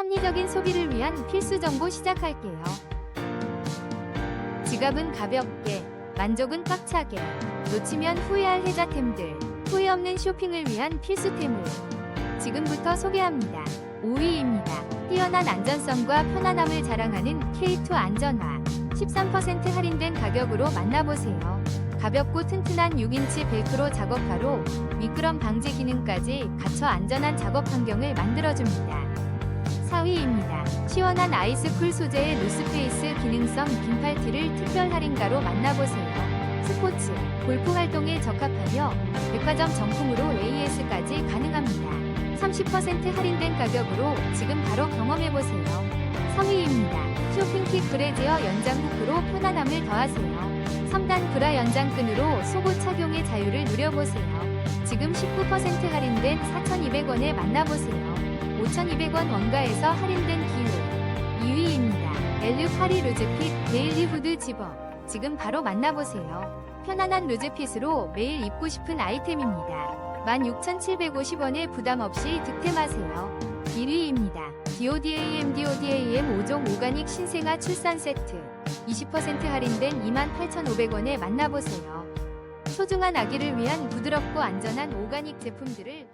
합리적인 소비를 위한 필수 정보 시작할게요. 지갑은 가볍게, 만족은 꽉차게, 놓치면 후회할 혜자템들, 후회 없는 쇼핑을 위한 필수템을 지금부터 소개합니다. 5위입니다. 뛰어난 안전성과 편안함을 자랑하는 K2 안전화. 13% 할인된 가격으로 만나보세요. 가볍고 튼튼한 6인치 벨크로 작업화로 미끄럼 방지 기능까지 갖춰 안전한 작업 환경을 만들어줍니다. 4위입니다. 시원한 아이스쿨 소재의 노스페이스 기능성 긴팔티를 특별 할인가로 만나보세요. 스포츠, 골프 활동에 적합하며 백화점 정품으로 AS까지 가능합니다. 30% 할인된 가격으로 지금 바로 경험해보세요. 3위입니다. 쇼핑킥 브래지어 연장 후크로 편안함을 더하세요. 3단 브라 연장끈으로 속옷 착용의 자유를 누려보세요. 지금 19% 할인된 4,200원에 만나보세요. 5,200원 원가에서 할인된 기회. 2위입니다. 엘르 파리 루즈핏 데일리 후드 집업. 지금 바로 만나보세요. 편안한 루즈핏으로 매일 입고 싶은 아이템입니다. 16,750원에 부담 없이 득템하세요. 1위입니다. DODAM DODAM 5종 오가닉 신생아 출산 세트. 20% 할인된 28,500원에 만나보세요. 소중한 아기를 위한 부드럽고 안전한 오가닉 제품들을